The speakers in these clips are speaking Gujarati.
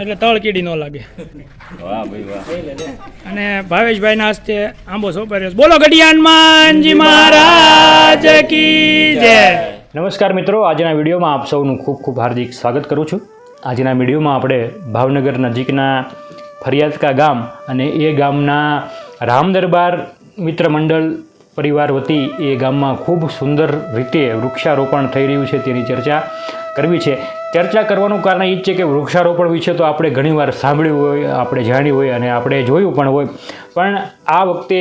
એટલે તળ કીડી ન લાગે. અને ભાવેશભાઈ ના હસ્તે આંબો સોપાર્યો બોલો ગઢિયાન મહારાજ કી જય. નમસ્કાર મિત્રો આજના વિડીયોમાં આપ સૌનું ખૂબ ખૂબ હાર્દિક સ્વાગત કરું છું. આજના વિડીયોમાં આપણે ભાવનગર નજીકના ફરિયાદકા ગામ અને એ ગામના રામદરબાર મિત્ર મંડળ પરિવાર વતી એ ગામમાં ખૂબ સુંદર રીતે વૃક્ષારોપણ થઈ રહ્યું છે તેની ચર્ચા કરવી છે. ચર્ચા કરવાનું કારણ એ જ છે કે વૃક્ષારોપણ વિશે તો આપણે ઘણીવાર સાંભળ્યું હોય, આપણે જાણ્યું હોય અને આપણે જોયું પણ હોય. પણ આ વખતે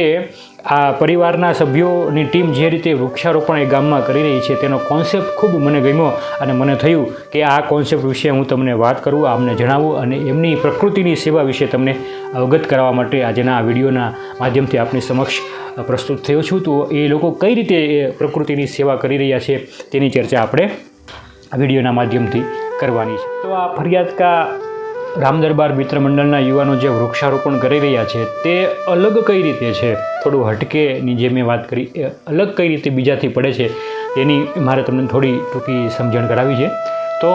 આ પરિવારના સભ્યોની ટીમ જે રીતે વૃક્ષારોપણ એ ગામમાં કરી રહી છે, તેનો કોન્સેપ્ટ ખૂબ મને ગમ્યો અને મને થયું કે આ કોન્સેપ્ટ વિશે હું તમને વાત કરું આમને જણાવું અને એમની પ્રકૃતિની સેવા વિશે તમને અવગત કરાવવા માટે આજના આ વિડીયોના માધ્યમથી આપની સમક્ષ પ્રસ્તુત થયો છું. તો એ લોકો કઈ રીતે પ્રકૃતિની સેવા કરી રહ્યા છે તેની ચર્ચા આપણે વિડીયોના માધ્યમથી કરવાની છે. તો આ ફરિયાદકા રામદરબાર મિત્ર મંડળના યુવાનો જે વૃક્ષારોપણ કરી રહ્યા છે, તે અલગ કઈ રીતે છે? થોડું હટકેની જે મેં વાત કરી, એ અલગ કઈ રીતે બીજાથી પડે છે તેની મારે તમને થોડી ટૂંકી સમજણ કરાવી છે. તો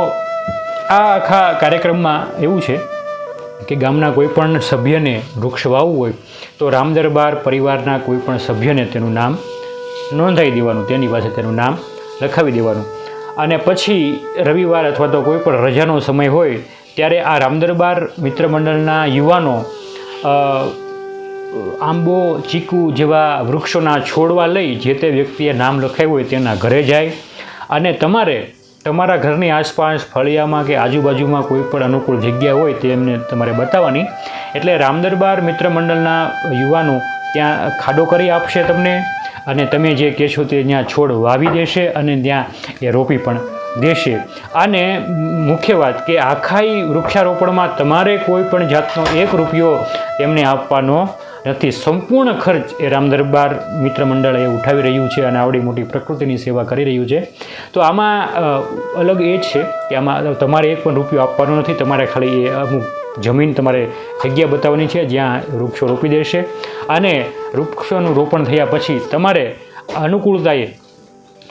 આ આખા કાર્યક્રમમાં એવું છે કે ગામના કોઈ પણ સભ્યને વૃક્ષ વાવવું હોય, તો રામદરબાર પરિવારના કોઈ પણ સભ્યને તેનું નામ નોંધાવી દેવાનું, તેની પાસે તેનું નામ લખાવી દેવાનું. અને પછી રવિવાર અથવા તો કોઈ પણ રજાનો સમય હોય, ત્યારે આ રામદરબાર મિત્ર મંડળના યુવાનો આંબો, ચીકુ જેવા વૃક્ષોના છોડવા લઈ જે તે વ્યક્તિએ નામ લખાવ્યું હોય તેના ઘરે જાય અને તમારે તમારા ઘરની આસપાસ ફળિયામાં કે આજુબાજુમાં કોઈ પણ અનુકૂળ જગ્યા હોય તે એમને તમારે બતાવવાની. એટલે રામદરબાર મિત્ર મંડળના યુવાનો ત્યાં ખાડો કરી આપશે તમને અને તમે જે કહેશો તે ત્યાં છોડ વાવી દેશે અને ત્યાં એ રોપી પણ દેશે. અને મુખ્ય વાત કે આખાઈ વૃક્ષારોપણમાં તમારે કોઈ પણ જાતનો એક રૂપિયો એમને આપવાનો નથી. સંપૂર્ણ ખર્ચ એ રામદરબાર મિત્ર મંડળ એ ઉઠાવી રહ્યું છે અને આવડી મોટી પ્રકૃતિની સેવા કરી રહ્યું છે. તો આમાં અલગ એ છે કે આમાં તમારે એક પણ રૂપિયો આપવાનો નથી, તમારે ખાલી એ અમુક જમીન તમારે જગ્યા બતાવવાની છે, જ્યાં વૃક્ષો રોપી દેશે. અને વૃક્ષોનું રોપણ થયા પછી તમારે અનુકૂળતાએ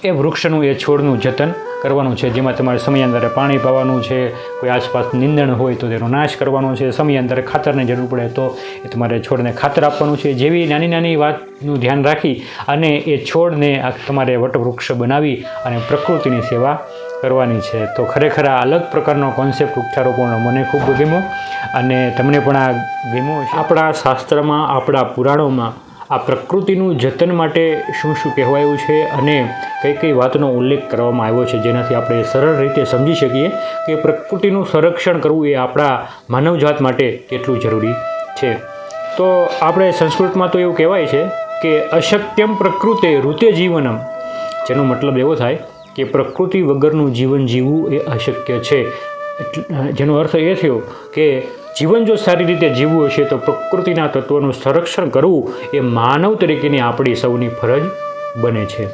એ વૃક્ષનું, એ છોડનું જતન કરવાનું છે. જેમાં તમારે સમયાંતરે પાણી પાવાનું છે, કોઈ આસપાસ નિંદણ હોય તો તેનો નાશ કરવાનો છે. સમયાંતરે ખાતરની જરૂર પડે તો એ તમારે છોડને ખાતર આપવાનું છે. જેવી નાની નાની વાતનું ધ્યાન રાખી અને એ છોડને તમારે વટવૃક્ષ બનાવી અને પ્રકૃતિની સેવા કરવાની છે. તો ખરેખર આ અલગ પ્રકારનો કોન્સેપ્ટ વૃક્ષારોપણનો મને ખૂબ ગમ્યો અને તમને પણ આ ગમ્યો આપણા શાસ્ત્રમાં, આપણા પુરાણોમાં આ પ્રકૃતિનું જતન માટે શું શું કહેવાયું છે અને કઈ કઈ વાતનો ઉલ્લેખ કરવામાં આવ્યો છે જેનાથી આપણે સરળ રીતે સમજી શકીએ કે પ્રકૃતિનું સંરક્ષણ કરવું એ આપણા માનવજાત માટે કેટલું જરૂરી છે. તો આપણે સંસ્કૃતમાં તો એવું કહેવાય છે કે અશક્યમ પ્રકૃતે ઋતે જીવનમ, જેનો મતલબ એવો થાય કે પ્રકૃતિ વગરનું જીવન જીવવું એ અશક્ય છે. જેનો અર્થ એ થયો કે જીવન જો સારી રીતે જીવવું હશે તો પ્રકૃતિના તત્વોનું સંરક્ષણ કરવું એ માનવ તરીકેની આપણી સૌની ફરજ બને છે.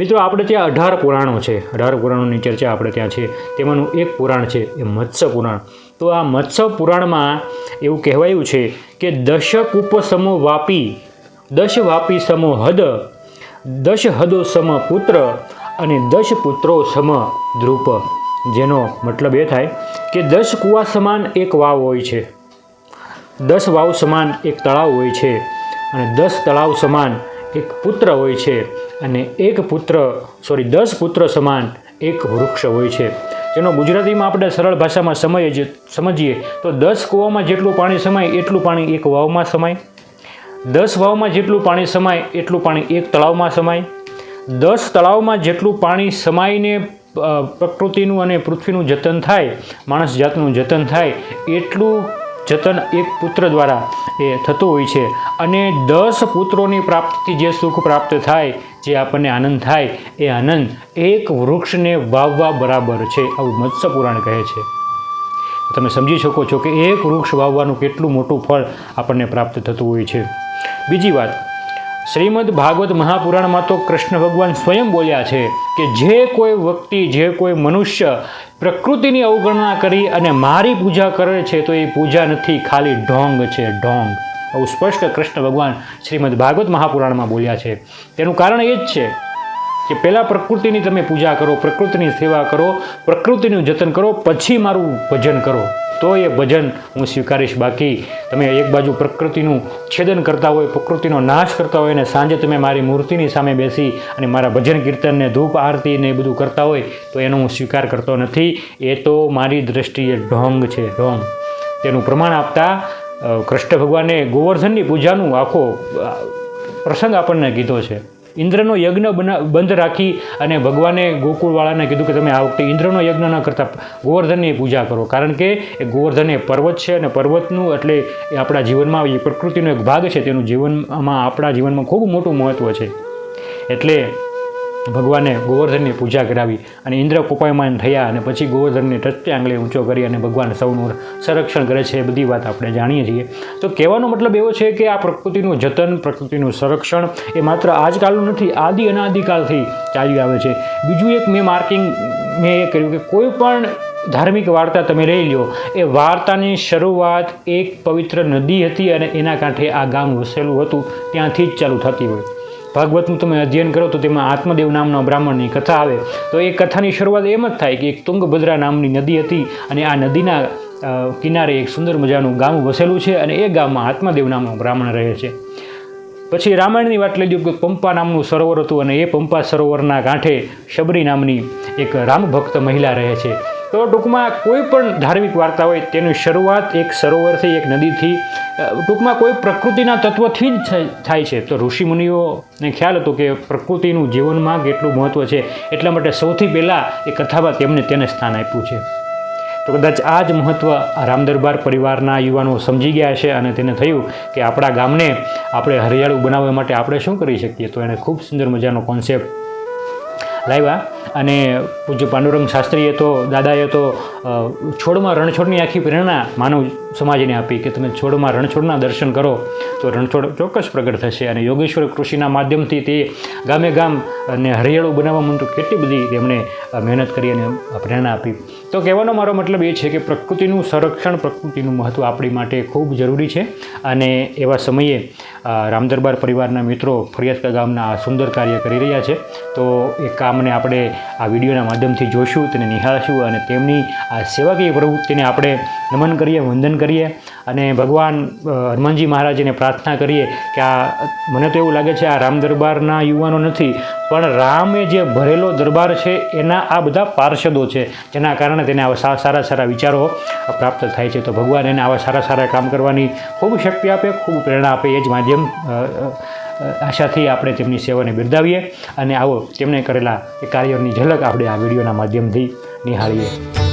મિત્રો, આપણે ત્યાં અઢાર પુરાણો છે. અઢાર પુરાણોની ચર્ચા આપણે ત્યાં છે. તેમાંનું એક પુરાણ છે એ મત્સ્ય પુરાણ. તો આ મત્સ્ય પુરાણમાં એવું કહેવાયું છે કે દશક ઉપસમો વાપી દશ વાપી સમો હદ દશ હદો સમ પુત્ર અને દસ પુત્રો સમ ધ્રુપ, જેનો મતલબ એ થાય કે દસ કુવા સમાન એક વાવ હોય છે. દસ વાવ સમાન એક તળાવ હોય છે અને દસ તળાવ સમાન એક પુત્ર હોય છે અને એક પુત્ર સોરી દસ પુત્ર સમાન એક વૃક્ષ હોય છે. જેનો ગુજરાતીમાં આપણે સરળ ભાષામાં સમય સમજીએ તો દસ કૂવામાં જેટલું પાણી સમાય એટલું પાણી એક વાવમાં સમાય. દસ વાવમાં જેટલું પાણી સમાય એટલું પાણી એક તળાવમાં સમાય. દસ તળાવમાં જેટલું પાણી સમાઈને પ્રકૃતિનું અને પૃથ્વીનું જતન થાય, માણસ જાતનું જતન થાય, એટલું જતન એક પુત્ર દ્વારા એ થતું હોય છે. અને દસ પુત્રોની પ્રાપ્તિથી જે સુખ પ્રાપ્ત થાય, જે આપણને આનંદ થાય, એ આનંદ એક વૃક્ષને વાવવા બરાબર છે, આવું મત્સ્ય પુરાણ કહે છે. તમે સમજી શકો છો કે એક વૃક્ષ વાવવાનું કેટલું મોટું ફળ આપણને પ્રાપ્ત થતું હોય છે. બીજી વાત શ્રીમદ ભાગવત મહાપુરાણમાં તો કૃષ્ણ ભગવાન સ્વયં બોલ્યા છે કે જે કોઈ વ્યક્તિ, જે કોઈ મનુષ્ય પ્રકૃતિની અવગણના કરી અને મારી પૂજા કરે છે તો એ પૂજા નથી, ખાલી ઢોંગ છે, ઢોંગ. આવું સ્પષ્ટ કૃષ્ણ ભગવાન શ્રીમદ ભાગવત મહાપુરાણમાં બોલ્યા છે. તેનું કારણ એ જ છે કે પહેલાં પ્રકૃતિની તમે પૂજા કરો, પ્રકૃતિની સેવા કરો, પ્રકૃતિનું જતન કરો, પછી મારું ભજન કરો. તો એ ભજન હું સ્વીકારીશ. બાકી તમે એક બાજુ પ્રકૃતિનું છેદન કરતા હોય, પ્રકૃતિનો નાશ કરતા હોય અને સાંજે તમે મારી મૂર્તિની સામે બેસી અને મારા ભજન કીર્તનને ધૂપ આરતી ને એ બધું કરતા હોય, તો એનો હું સ્વીકાર કરતો નથી. એ તો મારી દ્રષ્ટિએ ઢોંગ છે, ઢોંગ. તેનું પ્રમાણ આપતા કૃષ્ણ ભગવાને ગોવર્ધનની પૂજાનું આખો પ્રસંગ આપણને કીધો છે. ઇન્દ્રનો યજ્ઞ બના, બંધ રાખી અને ભગવાને ગોકુળવાળાને કીધું કે તમે આ વખતે ઇન્દ્રનો યજ્ઞ ન કરતા, ગોવર્ધનની પૂજા કરો. કારણ કે એ ગોવર્ધન એ પર્વત છે અને પર્વતનું એટલે એ આપણા જીવનમાં એ પ્રકૃતિનો એક ભાગ છે. તેનું જીવનમાં, આપણા જીવનમાં ખૂબ મોટું મહત્ત્વ છે. એટલે ભગવાને ગોવર્ધનની પૂજા કરાવી અને ઇન્દ્ર કોપાયમાન થયા અને પછી ગોવર્ધનને ટચતે આંગળે ઊંચો કરી અને ભગવાન સૌનું સંરક્ષણ કરે છે એ બધી વાત આપણે જાણીએ છીએ. તો કહેવાનો મતલબ એવો છે કે આ પ્રકૃતિનું જતન, પ્રકૃતિનું સંરક્ષણ એ માત્ર આજકાલનું નથી, આદિ અનાદિકાલથી ચાલી આવે છે. બીજું એક મેં માર્કિંગ, મેં એ કર્યું કે કોઈ પણ ધાર્મિક વાર્તા તમે લઈ લ્યો, એ વાર્તાની શરૂઆત એક પવિત્ર નદી હતી અને એના કાંઠે આ ગામ વસેલું હતું, ત્યાંથી જ ચાલુ થતી હોય. ભાગવતનું તમે અધ્યયન કરો તો તેમાં આત્મદેવ નામના બ્રાહ્મણની કથા આવે. તો એ કથાની શરૂઆત એમ જ થાય કે એક તુંગભદ્રા નામની નદી હતી અને આ નદીના કિનારે એક સુંદર મજાનું ગામ વસેલું છે અને એ ગામમાં આત્મદેવ નામનો બ્રાહ્મણ રહે છે. પછી રામાયણની વાત લઈ કે પંપા નામનું સરોવર હતું અને એ પંપા સરોવરના કાંઠે શબરી નામની એક રામભક્ત મહિલા રહે છે. તો ટૂંકમાં કોઈ પણ ધાર્મિક વાર્તા હોય તેની શરૂઆત એક સરોવરથી એક નદીથી ટૂંકમાં કોઈ પ્રકૃતિના તત્વથી જ થાય- છે. તો ઋષિમુનિઓને ખ્યાલ હતો કે પ્રકૃતિનું જીવનમાં કેટલું મહત્ત્વ છે. એટલા માટે સૌથી પહેલાં એ કથામાં તેમને તેને સ્થાન આપ્યું છે. તો કદાચ આ જ મહત્ત્વ રામદરબાર પરિવારના યુવાનો સમજી ગયા છે અને તેને થયું કે આપણા ગામને આપણે હરિયાળું બનાવવા માટે આપણે શું કરી શકીએ? તો એણે ખૂબ સુંદર મજાનો કોન્સેપ્ટ લાવ્યા. અને પૂજ્ય પાંડુરંગ શાસ્ત્રીએ તો દાદાએ તો છોડમાં રણછોડની આખી પ્રેરણા માનવ સમાજને આપી કે તમે છોડમાં રણછોડના દર્શન કરો, તો રણછોડ ચોક્કસ પ્રગટ થશે. અને યોગેશ્વર કૃષિના માધ્યમથી તે ગામે ગામ અને હરિયાળું બનાવવા માટે કેટલી બધી તેમણે મહેનત કરી અને પ્રેરણા આપી. તો કહેવાનો મારો મતલબ એ છે કે પ્રકૃતિનું સંરક્ષણ, પ્રકૃતિનું મહત્ત્વ આપણી માટે ખૂબ જરૂરી છે. અને એવા સમયે રામદરબાર પરિવારના મિત્રો ફરિયાદકા ગામના સુંદર કાર્ય કરી રહ્યા છે. તો એ કામને આપણે આ વિડીયોના માધ્યમથી જોઈશું તેને નિહાળશું અને તેમની આ સેવાકીય પ્રવૃત્તિને આપણે નમન કરીએ, વંદન કરીએ અને ભગવાન હનુમાનજી મહારાજને પ્રાર્થના કરીએ કે આ, મને તો એવું લાગે છે આ રામ દરબારના યુવાનો નથી, પણ રામે જે ભરેલો દરબાર છે એના આ બધા પાર્ષદો છે, જેના કારણે તેને આવા સારા સારા વિચારો પ્રાપ્ત થાય છે. તો ભગવાન એને આવા સારા સારા કામ કરવાની ખૂબ શક્તિ આપે, ખૂબ પ્રેરણા આપે, એ જ માધ્યમ આશાથી આપણે તેમની સેવાને બિરદાવીએ અને આવો તેમણે કરેલા એ કાર્યોની ઝલક આપણે આ વિડીયોના માધ્યમથી નિહાળીએ.